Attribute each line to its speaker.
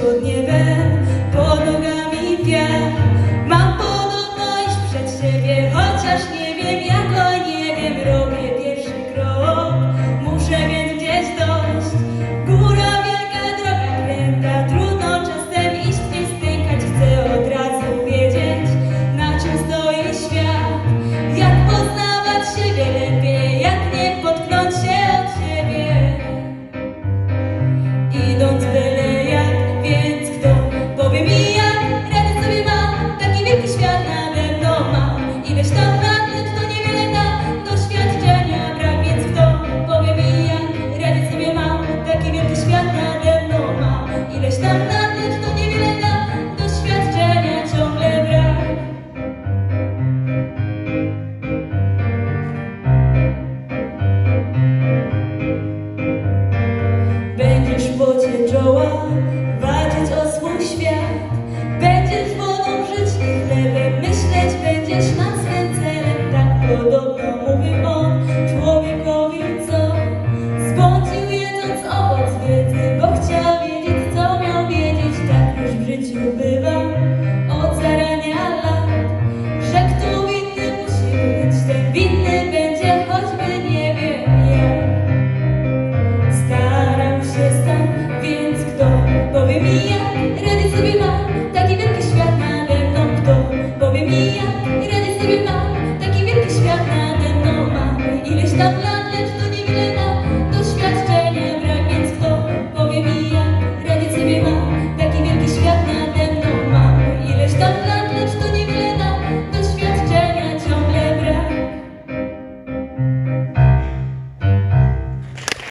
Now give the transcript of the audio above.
Speaker 1: pod niebem, pod nogami piach. the Krishna.